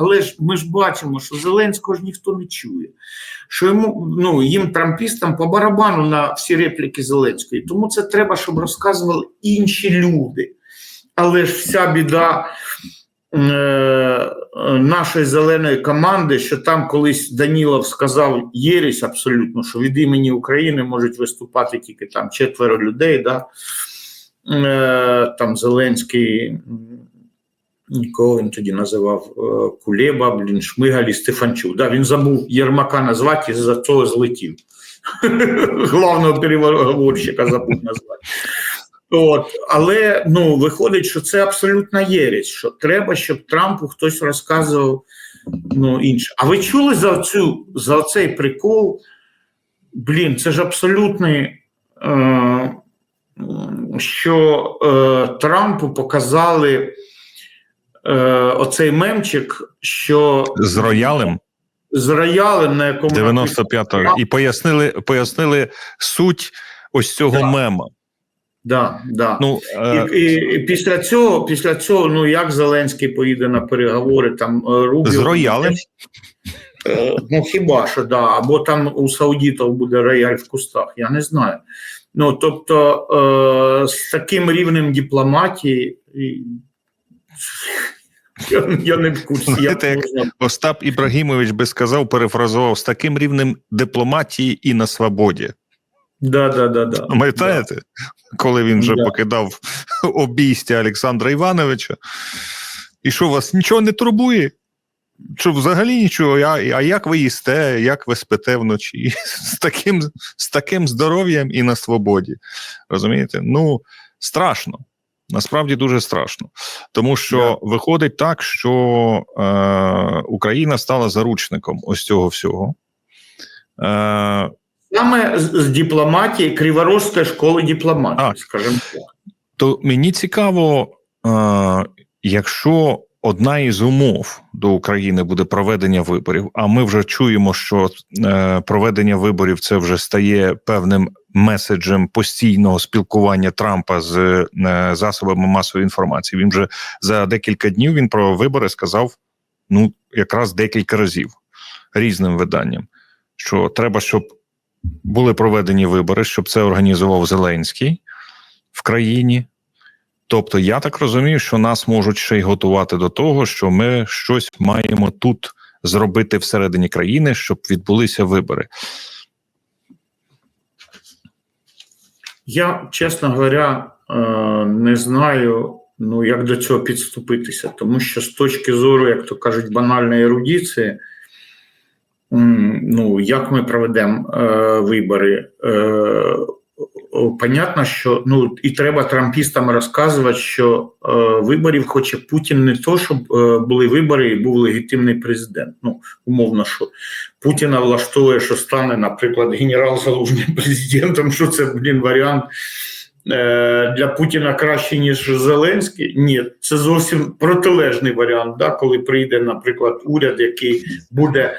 Але ж ми ж бачимо, що Зеленського ж ніхто не чує. Що йому ну їм трампістам по барабану на всі репліки Зеленської. Тому це треба, щоб розказували інші люди. Але ж вся біда е, нашої зеленої команди, що там колись Данілов сказав єресь абсолютно, що від імені України можуть виступати тільки там четверо людей. Да? Е, там Зеленський, кого він тоді називав Е, Кулеба, блін, Шмигаль і Стефанчук. Да, він забув Єрмака назвати і за цього злетів. Главного переговорщика забув назвати. От, але ну, виходить, що це абсолютна єресь, що треба, щоб Трампу хтось розказував ну, інше. А ви чули за цю за цей прикол? Блін, це ж абсолютний. Е, що е, Трампу показали е, оцей мемчик, що З роялем з роялем, на якому 95-го, і пояснили, пояснили суть ось цього Да. мема. Да, да. Ну, е, і, і, і після цього, після цього, ну як Зеленський поїде на переговори, там е, Рубіо з роялем. Е, Ну, хіба що, да. Або там у саудітів буде рояль в кустах, я не знаю. Ну, тобто, е, з таким рівнем дипломатії. Я, я не в курсі. Знаєте, як як Остап Ібрагімович би сказав, перефразував з таким рівнем дипломатії і на свободі. Да, да, да, да. Пам'ятаєте, коли він вже Да. покидав обійстя Олександра Івановича? І що вас нічого не турбує? Що взагалі нічого, а, а як ви їсте, як ви спите вночі? З таким, з таким здоров'ям і на свободі. Розумієте? Ну, страшно. Насправді дуже страшно. Тому що виходить так, що е, Україна стала заручником ось цього всього. Е, Саме з, дипломатії Криворозької школи дипломатії, скажімо так. То мені цікаво, е, якщо одна із умов до України буде проведення виборів, а ми вже чуємо, що е, проведення виборів це вже стає певним меседжем постійного спілкування Трампа з е, засобами масової інформації. Він вже за декілька днів він про вибори сказав ну якраз декілька разів різним виданням, що треба, щоб були проведені вибори, щоб це організував Зеленський в країні. Тобто, я так розумію, що нас можуть ще й готувати до того, що ми щось маємо тут зробити всередині країни, щоб відбулися вибори. Я, чесно говоря, е, не знаю, ну, як до цього підступитися, тому що з точки зору, як то кажуть, банальної ерудиції, ну, як ми проведемо е, вибори, е, понятно, що ну, і треба трампістам розказувати, що е, виборів хоче Путін не то, щоб е, були вибори і був легітимний президент. Ну, умовно, що Путіна влаштовує, що стане, наприклад, генерал Залужний президентом, що це блін варіант е, для Путіна краще, ніж Зеленський. Ні, це зовсім протилежний варіант, да, коли прийде, наприклад, уряд, який буде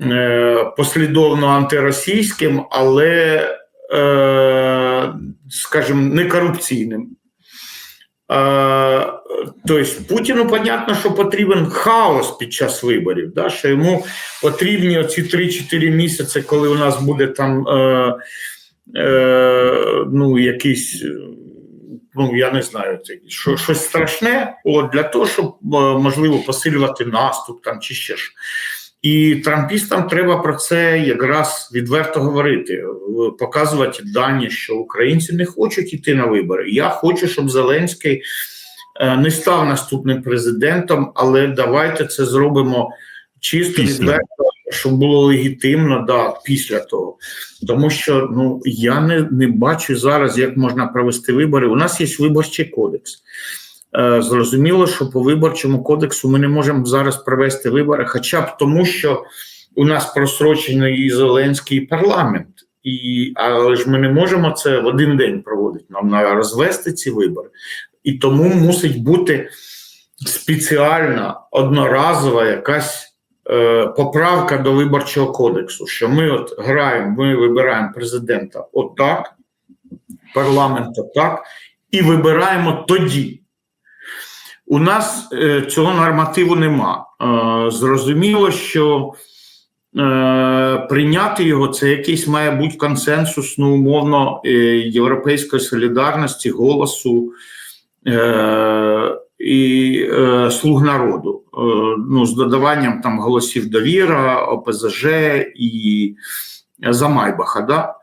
е, послідовно антиросійським, але, е, скажімо, не. Е, Тобто Путіну понятно, що потрібен хаос під час виборів, да, що йому потрібні оці 3-4 місяці, коли у нас буде там е, е, ну, якийсь, е, ну я не знаю, що, щось страшне, от, для того, щоб можливо посилювати наступ там чи ще ж. І трампістам треба про це якраз відверто говорити, е, показувати дані, що українці не хочуть йти на вибори. Я хочу, щоб Зеленський е, не став наступним президентом, але давайте це зробимо чисто Після. відверто, щоб було легітимно, да, після того. Тому що ну я не, не бачу зараз, як можна провести вибори. У нас є виборчий кодекс. Е, Зрозуміло, що по виборчому кодексу ми не можемо зараз провести вибори, хоча б тому, що у нас просрочений і Зеленський парламент, і але ж ми не можемо це в один день проводити. Нам треба розвести ці вибори, і тому мусить бути спеціальна одноразова якась е, поправка до виборчого кодексу. Що ми от граємо, ми вибираємо президента отак, парламент отак, і вибираємо тоді. У нас е, цього нормативу нема. Е, зрозуміло, що е, прийняти його це якийсь має бути консенсус, ну, умовно, європейської солідарності, голосу і слуг народу. Ну, з додаванням там голосів довіра, ОПЗЖ і за Майбаха. Да?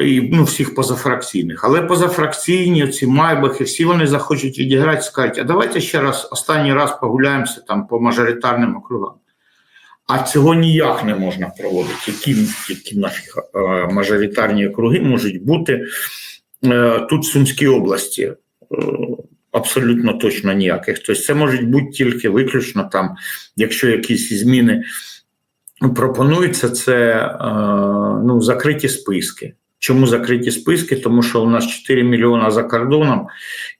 І ну, всіх позафракційних. Але позафракційні, ці майбахи, всі вони захочуть відіграти, скажуть, а давайте ще раз останній раз погуляємося там по мажоритарним округам. А цього ніяк не можна проводити. Які, які нафіг е, мажоритарні округи можуть бути е, тут в Сумській області? Е, абсолютно точно ніяких. Тобто це можуть бути тільки виключно там, якщо якісь зміни пропонуються, це ну, закриті списки. Чому закриті списки? Тому що у нас 4 мільйона за кордоном,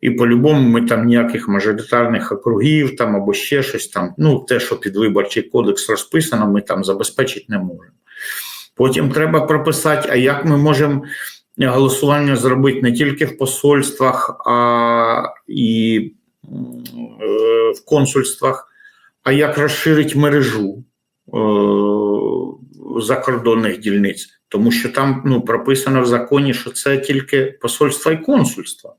і по-любому ми там ніяких мажоритарних округів там або ще щось там. Ну, те, що під виборчий кодекс розписано, ми там забезпечити не можемо. Потім треба прописати, а як ми можемо голосування зробити не тільки в посольствах, а і в консульствах, а як розширити мережу закордонних дільниць. Тому що там ну, прописано в законі, що це тільки посольство і консульство.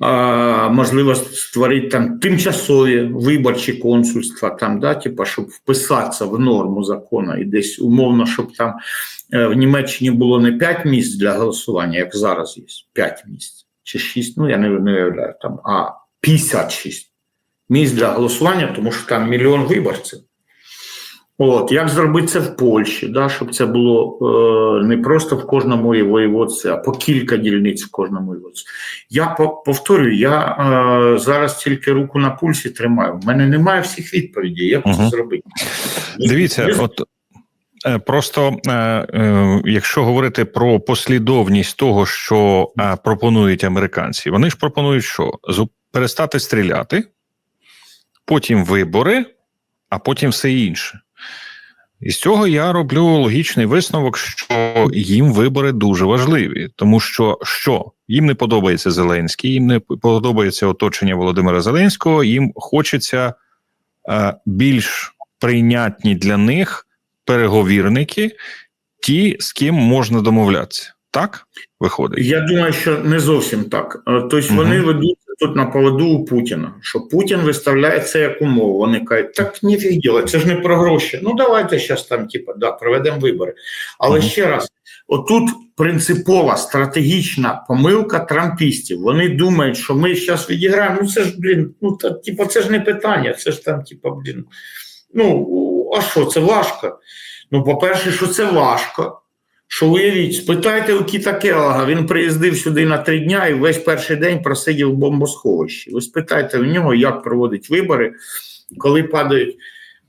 А, Можливо, створити там тимчасові виборчі консульства, там, да, типу, щоб вписатися в норму закону і десь умовно, щоб там е, в Німеччині було не 5 місць для голосування, як зараз є, 5 місць чи 6, ну я не, не уявляю, там, а 56 місць для голосування, тому що там мільйон виборців. От, Як зробити це в Польщі, да, щоб це було е, не просто в кожному воєводстві, а по кілька дільниць в кожному воєводстві. Я повторюю, я е, зараз тільки руку на пульсі тримаю. У мене немає всіх відповідей. Як угу. це зробити? Дивіться, Без... от е, просто е, е, якщо говорити про послідовність того, що пропонують американці, вони ж пропонують, що перестати стріляти, потім вибори, а потім все інше. І з цього я роблю логічний висновок, що їм вибори дуже важливі, тому що що їм не подобається Зеленський, їм не подобається оточення Володимира Зеленського. Їм хочеться е, більш прийнятні для них переговірники, ті, з ким можна домовлятися. Так виходить? Я думаю, що не зовсім так. Тобто угу. вони ведуть тут на поводу у Путіна, що Путін виставляє це як умову. Вони кажуть, так ніфіг діла, це ж не про гроші. Ну давайте зараз там, типу, да, проведемо вибори. Але угу. ще раз, отут принципова стратегічна помилка трампістів. Вони думають, що ми зараз відіграємо. Ну це ж блін, ну та типу, це ж не питання, це ж там, типу, блін. Ну а що, це важко? Ну, по-перше, що це важко. Що уявіть, спитайте у Кіта Келлага, він приїздив сюди на три дня і весь перший день просидів в бомбосховищі. Ви спитайте у нього, як проводить вибори, коли падають.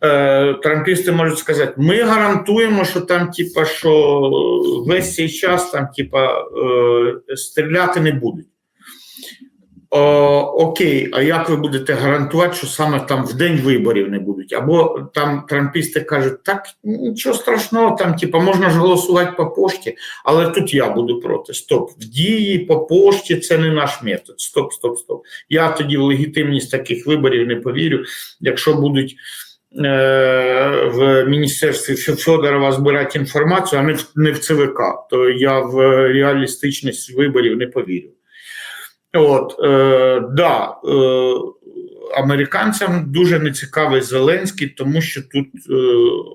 Е, Трампісти можуть сказати, ми гарантуємо, що там, типа, що весь цей час там, типа, е, стріляти не будуть. Окей, а як ви будете гарантувати, що саме там в день виборів не будуть? Або там трампісти кажуть, так нічого страшного, там типу, можна ж голосувати по пошті, але тут я буду проти. Стоп, в дії по пошті це не наш метод. Стоп, стоп, стоп. Я тоді в легітимність таких виборів не повірю. Якщо будуть е, в міністерстві Федорова збирати інформацію, а не в, не в ЦВК, то я в реалістичність виборів не повірю. От, е, да, е, Американцям дуже нецікавий Зеленський, тому що тут е,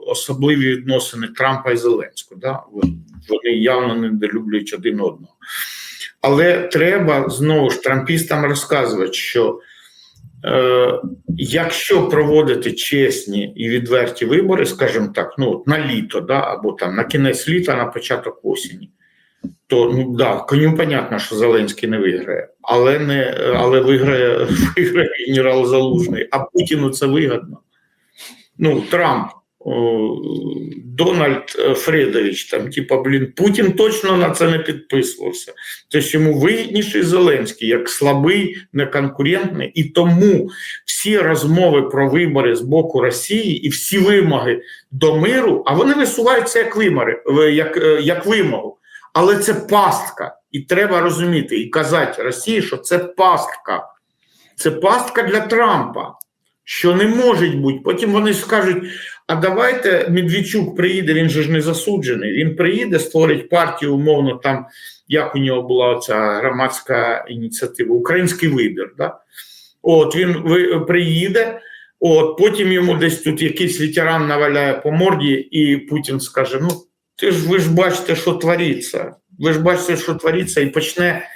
особливі відносини Трампа і Зеленського. Да? Вони явно не долюблюють один одного. Але треба знову ж трампістам розказувати, що е, якщо проводити чесні і відверті вибори, скажімо так, ну на літо, да, або там на кінець літа, на початок осені то ну да, коню понятно, що Зеленський не виграє, але не але виграє виграє генерал Залужний. А Путіну це вигідно. Ну, Трамп, о, Дональд Фредович, там, типа, блін, Путін точно на це не підписувався. Тобто йому вигідніший Зеленський як слабий, неконкурентний, і тому всі розмови про вибори з боку Росії і всі вимоги до миру, а вони висуваються як вимоги, як, як вимогу. Але це пастка, і треба розуміти і казати Росії, що це пастка. Це пастка для Трампа, що не може бути. Потім вони скажуть: а давайте Медведчук приїде, він же ж не засуджений. Він приїде, створить партію, умовно, там, як у нього була ця громадська ініціатива, український вибір. Да? От він приїде. От потім йому десь тут якийсь ветеран наваляє по морді, і Путін скаже: Ну, ти ж ви ж бачите, що твориться. Ви ж бачите, що твориться, і почне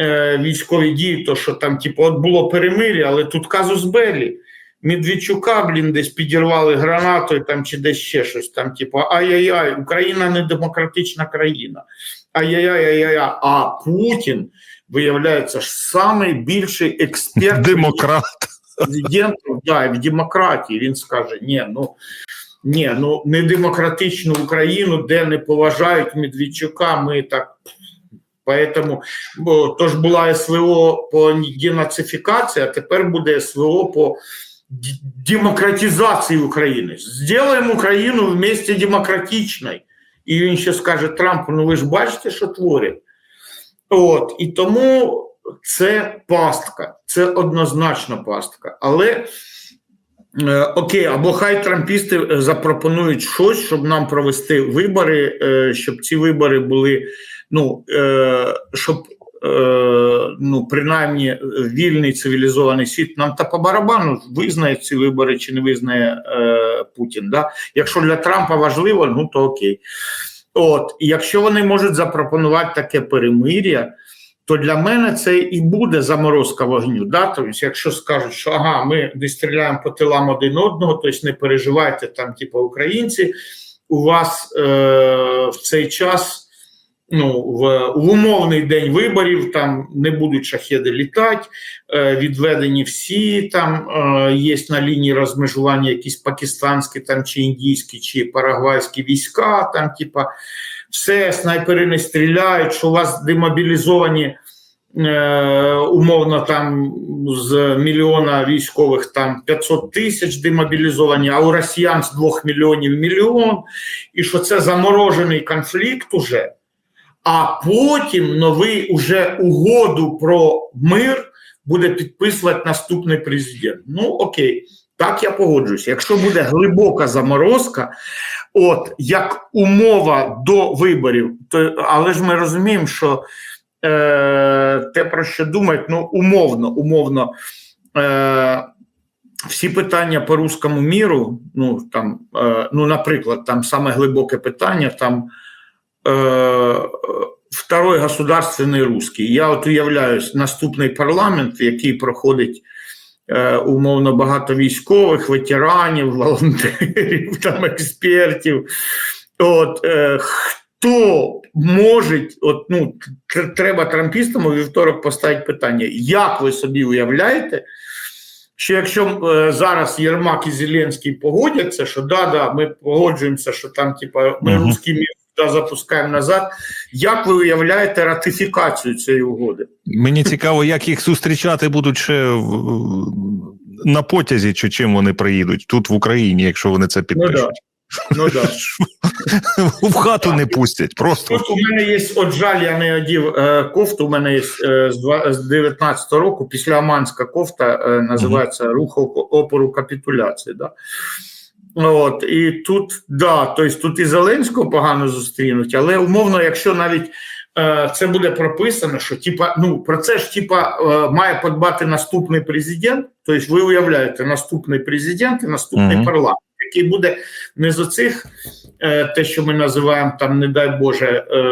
е, військові дії, то що там, типу, от було перемир'я, але тут казус Беллі. Медведчука, блін, десь підірвали гранатою там чи десь ще щось. Там, типу, ай-яй-яй, Україна не демократична країна. Ай-яй-яй, а Путін, виявляється, ж найбільший експерт Демократ. президенту да, в демократії. Він скаже: ні, ну ні, ну не демократичну Україну, де не поважають Медведчука, ми так. Поэтому, бо то ж була СВО по денацифікації, а тепер буде СВО по демократизації України. Сделаємо Україну вместе демократичною. І він ще скаже Трампу: ну ви ж бачите, що творять. От, і тому це пастка, це однозначно пастка. Але е, окей, або хай трампісти е, запропонують щось, щоб нам провести вибори, е, щоб ці вибори були, ну, щоб. Ну, принаймні, вільний цивілізований світ нам та по барабану визнає ці вибори чи не визнає Путін. Да? Якщо для Трампа важливо, ну то окей. От, якщо вони можуть запропонувати таке перемир'я, то для мене це і буде заморозка вогню. Да? Тобто, якщо скажуть, що ага, ми не стріляємо по тилам один одного, тобто не переживайте там, типу, українці, у вас е, в цей час. Ну, в, в умовний день виборів там не будуть шахеди літати, е, відведені всі там е, є на лінії розмежування якісь пакистанські там чи індійські, чи парагвайські війська, там, типа, все, снайпери не стріляють, що у вас демобілізовані е, умовно там з мільйона військових там 500 тисяч демобілізовані, а у росіян з 2 мільйонів мільйон, і що це заморожений конфлікт уже. А потім новий уже угоду про мир буде підписувати наступний президент. Ну окей, так я погоджуюся. Якщо буде глибока заморозка, от як умова до виборів, то але ж ми розуміємо, що е, те, про що думають, ну умовно, умовно. Е, всі питання по руському міру, ну там, е, ну, наприклад, там саме глибоке питання, там э, второй государственный русский. Я от уявляюсь, наступний парламент, який проходить е, умовно багато військових, ветеранів, волонтерів, там, експертів. От, е, хто може, от, ну, треба трампістам у вівторок поставити питання, як ви собі уявляєте, що якщо е, зараз Єрмак і Зеленський погодяться, що да, да, ми погоджуємося, що там, типа, ми Мгм. русський мір туди запускаємо назад. Як ви уявляєте ратифікацію цієї угоди? Мені цікаво, як їх зустрічати будуть ще на потязі, чи чим вони приїдуть тут в Україні, якщо вони це підпишуть. Ну да. В хату не пустять. Просто Тут у мене є, от жаль, я не одів е, кофту. У мене є е, з 19 року, після Аманська кофта е, називається рух опору капітуляції. Да? От, і тут, да, тобто тут і Зеленського погано зустрінуть, але умовно, якщо навіть е, це буде прописано, що типа, ну, про це ж типа е, має подбати наступний президент, тобто ви уявляєте, наступний президент і наступний Мгм. парламент, який буде не з оцих е, те, що ми називаємо там, не дай Боже, е,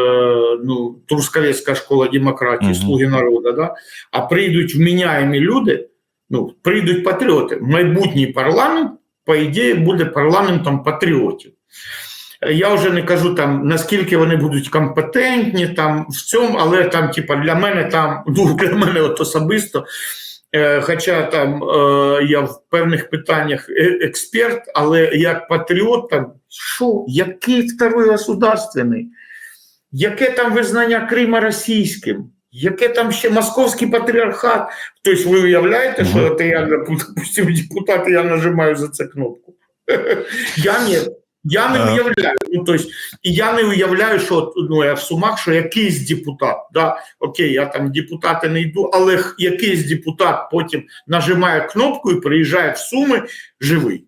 ну, Трускавецька школа демократії, Мгм. слуги народу, да? а прийдуть вміняємі люди, ну, прийдуть патріоти. Майбутній парламент, по ідеї, буде парламентом патріотів. Я вже не кажу там, наскільки вони будуть компетентні там в цьому, але там, типа, для мене там, ну для мене от особисто. Е, Хоча там е, я в певних питаннях е- експерт, але як патріот, там що, який второй государственний? Яке там визнання Крима російським? Яке там ще московський патріархат? Тобто, ви уявляєте, що от я, допустим, депутат, я нажимаю за це кнопку? Я ні. Я не уявляю. Ну, тобто, і я не уявляю, що ну, я в сумах, що якийсь депутат, да, окей, я там депутати не йду, але якийсь депутат потім нажимає кнопку і приїжджає в суми живий.